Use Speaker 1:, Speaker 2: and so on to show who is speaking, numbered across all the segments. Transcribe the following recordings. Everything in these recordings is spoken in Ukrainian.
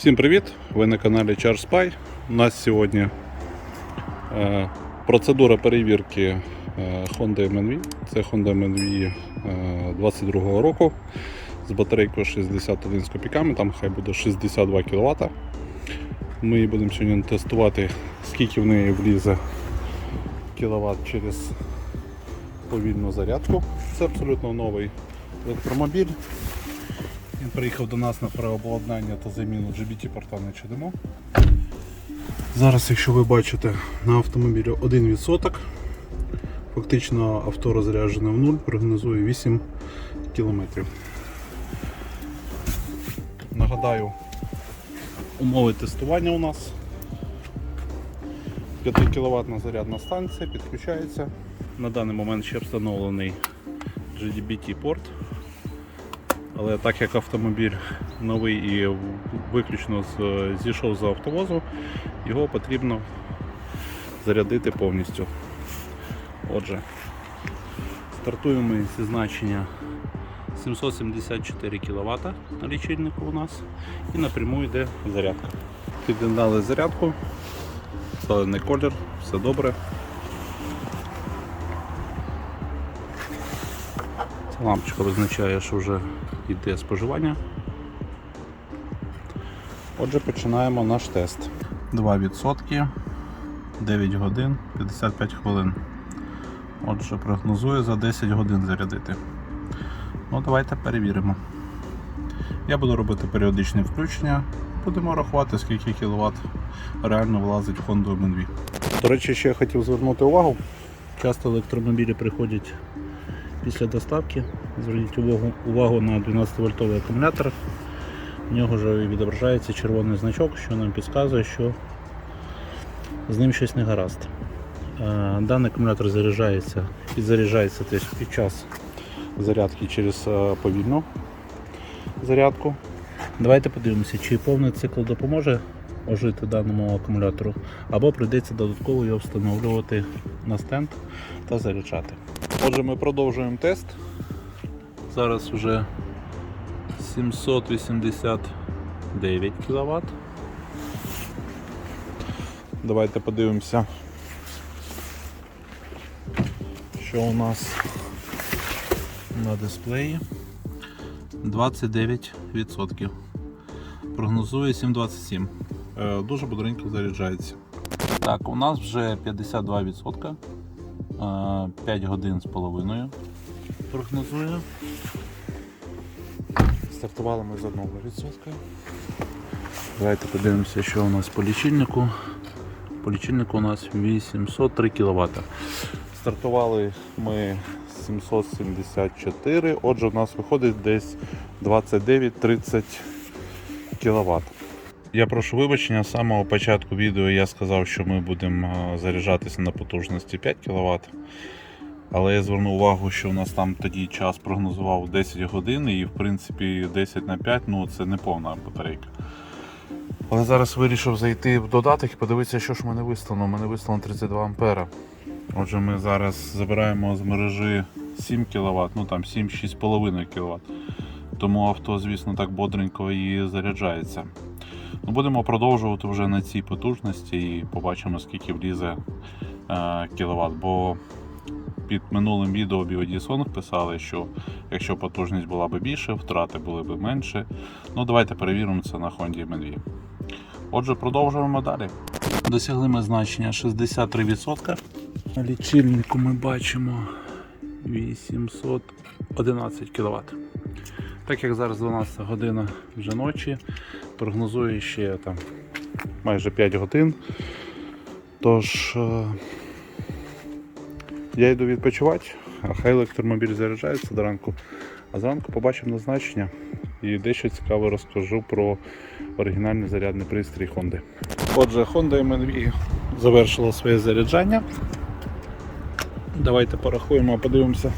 Speaker 1: Всім привіт! Ви на каналі Charge Spy. У нас сьогодні е, процедура перевірки е, Honda MNV. Це Honda MNV е, 22 року з батарейкою 61 з копійками, там хай буде 62 кВт. Ми будемо сьогодні тестувати, скільки в неї влізе кВт через повільну зарядку. Це абсолютно новий електромобіль. Він приїхав до нас на переобладнання та заміну GBT-порта на ЧДМО. Зараз, якщо ви бачите, на автомобілі 1%. Фактично авто розряджене в нуль, прогнозує 8 км. Нагадаю, умови тестування у нас. 5 кВт зарядна станція підключається. На даний момент ще встановлений GDBT-порт. Але так як автомобіль новий і виключно зійшов з автовозу, його потрібно зарядити повністю. Отже, стартуємо зі значення 774 кВт на лічильнику у нас і напряму йде зарядка. Під'єднали зарядку, зелений колір, все добре. Лампочка визначає, що вже йде споживання. Отже, починаємо наш тест. 2%, 9 годин, 55 хвилин. Отже, прогнозую за 10 годин зарядити. Ну, давайте перевіримо. Я буду робити періодичні включення. Будемо рахувати, скільки кВт реально влазить в Honda MNV. До речі, ще я хотів звернути увагу. Часто електромобілі приходять після доставки. Зверніть увагу, увагу на 12-вольтовий акумулятор. В нього вже відображається червоний значок, що нам підказує, що з ним щось не гаразд. Е, Даний акумулятор заряджається, підзаряджається тобто під час зарядки через е, повільну зарядку. Давайте подивимося, чи повний цикл допоможе ожити даному акумулятору, або прийдеться додатково його встановлювати на стенд та заряджати. Отже, ми продовжуємо тест. Зараз вже 789 кВт. Давайте подивимося, що у нас на дисплеї. 29%. Прогнозує 7,27. Е, Дуже бодренько заряджається. Так, у нас вже 52%. Е, 5 годин з половиною. Прогнозую. Стартували ми з 1%. Давайте подивимося, що у нас по лічильнику. По лічильнику у нас 803 кВт. Стартували ми 774, отже, у нас виходить десь 29-30 кВт. Я прошу вибачення, з самого початку відео я сказав, що ми будемо заряджатися на потужності 5 кВт. Але я звернув увагу, що у нас там тоді час прогнозував 10 годин і в принципі 10 на 5 ну це не повна батарейка. Але зараз вирішив зайти в додаток і подивитися, що ж в мене вислано. У мене вислано 32 ампера. Отже, ми зараз забираємо з мережі 7 кВт, ну там 7-6,5 кВт. Тому авто, звісно, так бодренько і заряджається. Ну, Будемо продовжувати вже на цій потужності і побачимо, скільки влізе е, кВт. Бо під минулим відео BOD Song писали, що якщо потужність була б більше, втрати були б менше. Ну давайте перевіримо це на Honda MNV. Отже, продовжуємо далі. Досягли ми значення 63%. На лічильнику ми бачимо 811 кВт. Так як зараз 12 година вже ночі, прогнозую ще там майже 5 годин. Тож е, я йду відпочивати, а хай електромобіль заряджається до ранку. А зранку побачимо назначення і дещо цікаве розкажу про оригінальний зарядний пристрій Honda. Отже, Honda MNV завершила своє заряджання. Давайте порахуємо, подивимося,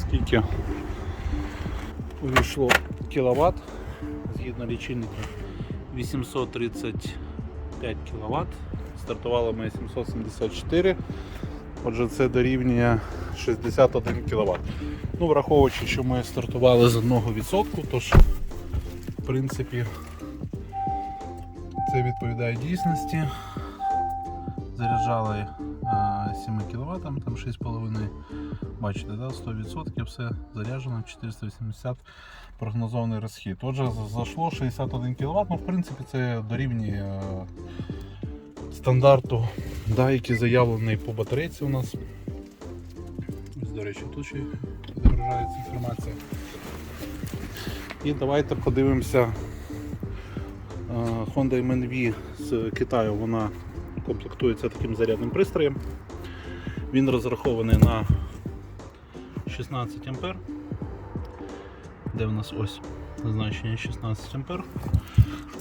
Speaker 1: скільки увійшло кіловат. Згідно лічильника 835 кВт. Стартували ми 774. Отже, це дорівнює 61 кВт. Ну, враховуючи, що ми стартували з 1%, тож в принципі все відповідає дійсності. Заряджали 7 кВт, там 6,5. Бачите, да? 100% все заряджено, 480 прогнозований розхід. Отже, зайшло 61 кВт, ну в принципі це дорівнює е, стандарту, да, який заявлений по батарейці у нас. До речі, тут ще відображається інформація. І давайте подивимося. е, Honda MNV з Китаю вона комплектується таким зарядним пристроєм. Він розрахований на 16 А. Де в нас ось значення 16 А.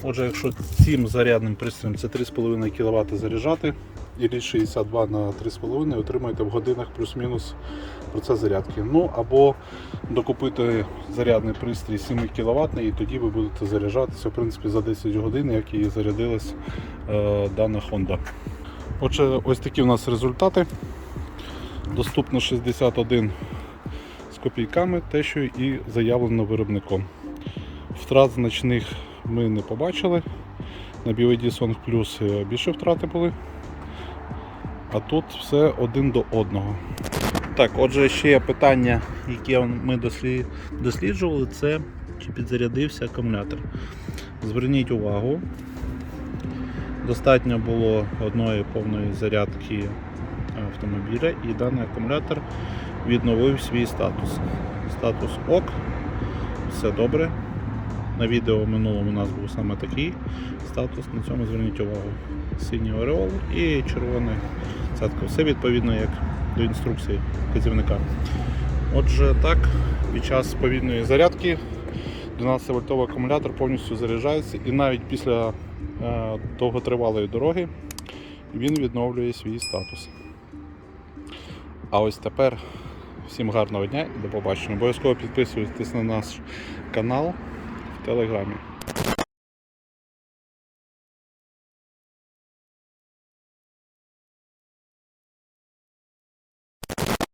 Speaker 1: Отже, якщо цим зарядним пристроєм це 3,5 кВт заряджати, і річ 62 на 3,5 отримаєте в годинах плюс-мінус процес зарядки. Ну або докупити зарядний пристрій 7 кВт і тоді ви будете заряджатися в принципі за 10 годин, як і зарядилась е, дана Honda. Отже, ось такі у нас результати. Доступно 61 з копійками, те, що і заявлено виробником. Втрат значних ми не побачили. На BYD Song Plus більше втрати були. А тут все один до одного. Так, отже, ще є питання, яке ми досліджували, це чи підзарядився акумулятор. Зверніть увагу, достатньо було одної повної зарядки автомобіля і даний акумулятор відновив свій статус. Статус ок, все добре. На відео минулому у нас був саме такий статус, на цьому зверніть увагу. Синій ореол і червоний цятка. Все відповідно як до інструкції вказівника. Отже, так, під час повільної зарядки 12 вольтовий акумулятор повністю заряджається і навіть після е, довготривалої дороги він відновлює свій статус. А ось тепер всім гарного дня і до побачення. Обов'язково підписуйтесь на наш канал Телеграмі.